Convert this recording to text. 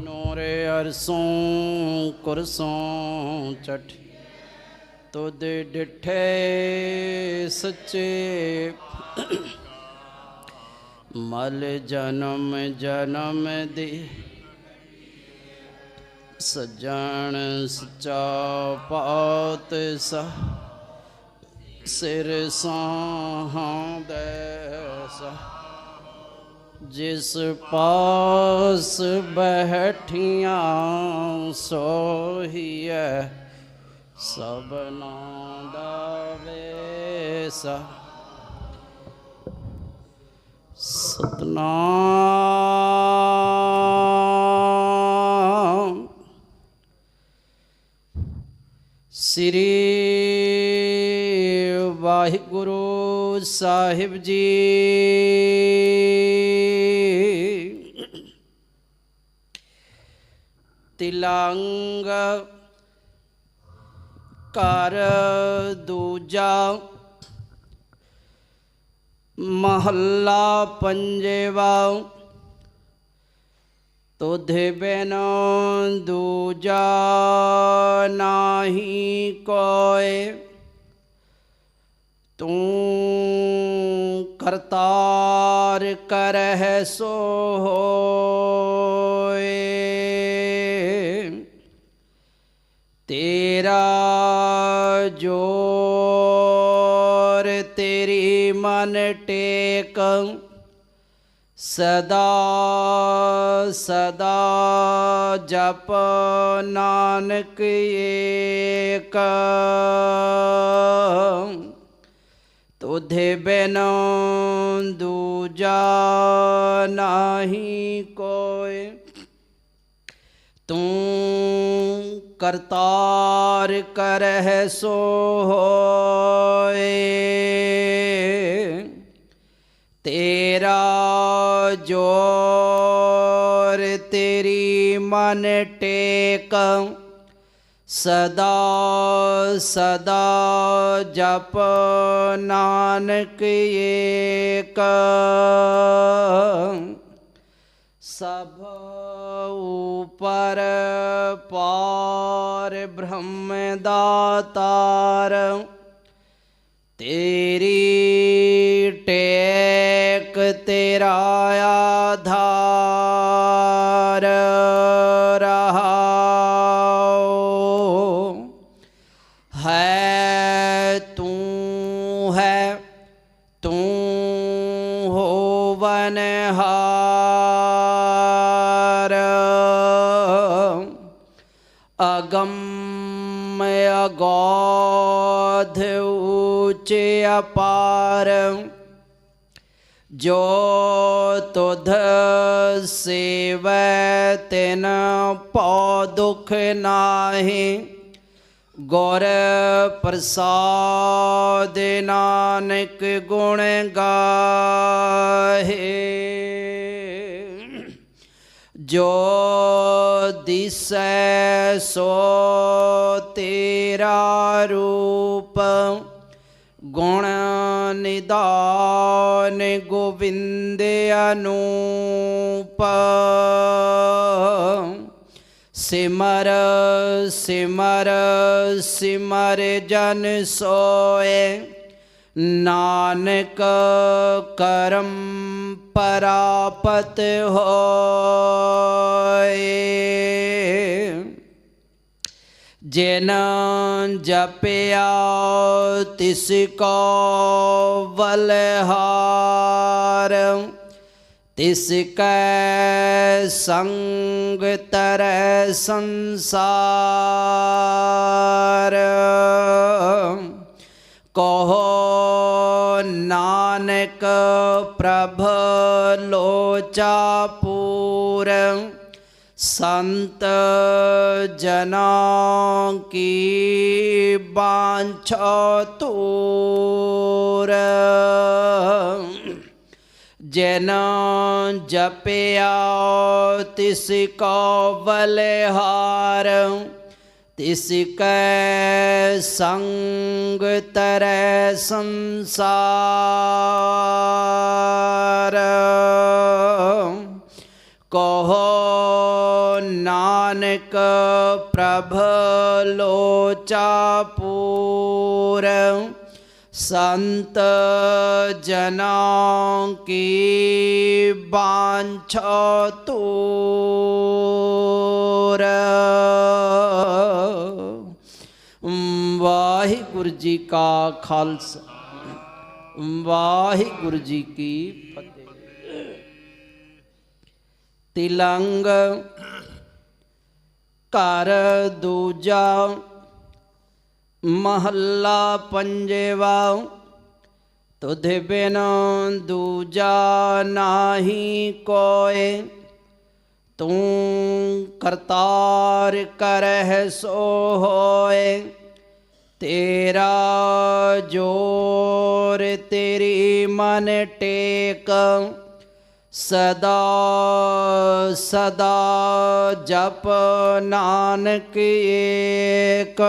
ਨੂਰੇ ਅਰਸੋਂ ਕੁਰਸੋਂ ਚਟ ਤੁਧ ਡਿਠੇ ਸੱਚੇ ਮਲ ਜਨਮ ਜਨਮ ਦੀ, ਸਜਣ ਸਚਾ ਪਾਤ ਸਾ ਸਿਰ ਸਾਹਾਂ ਦੈਸਾ ਜਿਸ ਪਾਸ ਬਹਿਠੀਆਂ ਸੋਹੀਐ ਸਭਨਾ ਦਾ ਵੇਸਾ ਸਤਨਾਮ। ਸ੍ਰੀ ਵਾਹਿਗੁਰੂ ਸਾਹਿਬ ਜੀ ਤਿਲੰਗ ਕਰ ਦੂਜਾ ਮਹੱਲਾ ਪੰਜਵਾ ਤੁਧੇ ਬਿਨ ਦੂਜਾ ਨਾਹੀ ਕੋਏ ਤੂੰ ਕਰਤਾਰ ਕਰਹਿ ਸੋ ਹੋਏ ਤੇਰਾ ਜੋਰ ਤੇਰੀ ਮਨ ਟੇਕ, ਸਦਾ ਸਦਾ ਜਪ ਨਾਨਕ ਏਕ। बुद्धि बिनो दूजा नहीं कोई तू करतार करह सो होए तेरा ज़ोर तेरी मन टेक। सदा सदा जप नानक एक। सब ऊपर पार ब्रह्म दातार तेरी टेक तेरा तू हो वन हार अगौध ऊचे अपार। जो तुध सेवतिन पौदुख नाही। ਗੁਰ ਪ੍ਰਸਾਦ ਨਾਨਕ ਗੁਣ ਗਾਹੇ। ਜੋ ਦਿਸੈ ਸੋ ਤੇਰਾ ਰੂਪ ਗੁਣ ਨਿਦਾਨ ਗੋਬਿੰਦ ਅਨੂਪ। ਸਿਮਰ ਸਿਮਰ ਸਿਮਰ ਜਨ ਸੋਏ। ਨਾਨਕ ਕਰਮ ਪਰਾਪਤ ਹੋਏ। ਜਿਨ ਜਪਿਆ ਤਿਸ ਕੋ ਬਲਹਾਰ। तिसके संग तर संसार। कहो नानक प्रभ लोचापुर संत जन की बांछ तूर। जन जपया तिस तिसको बलहार। तिसक संग तर संसार। कहो नानक प्रभ लोचापूर संत जनों की बांछ तोर। वाहिगुरु जी का खालसा। वाहिगुरु जी की फतेह। तिलंग कर दूजा महला पंजेवा तुध बिन दूजा नाही कोय तू करतार कर सो होए। तेरा ज़ोर तेरी मन टेक। ਸਦਾ ਸਦਾ ਜਪ ਨਾਨਕ ਏਕ।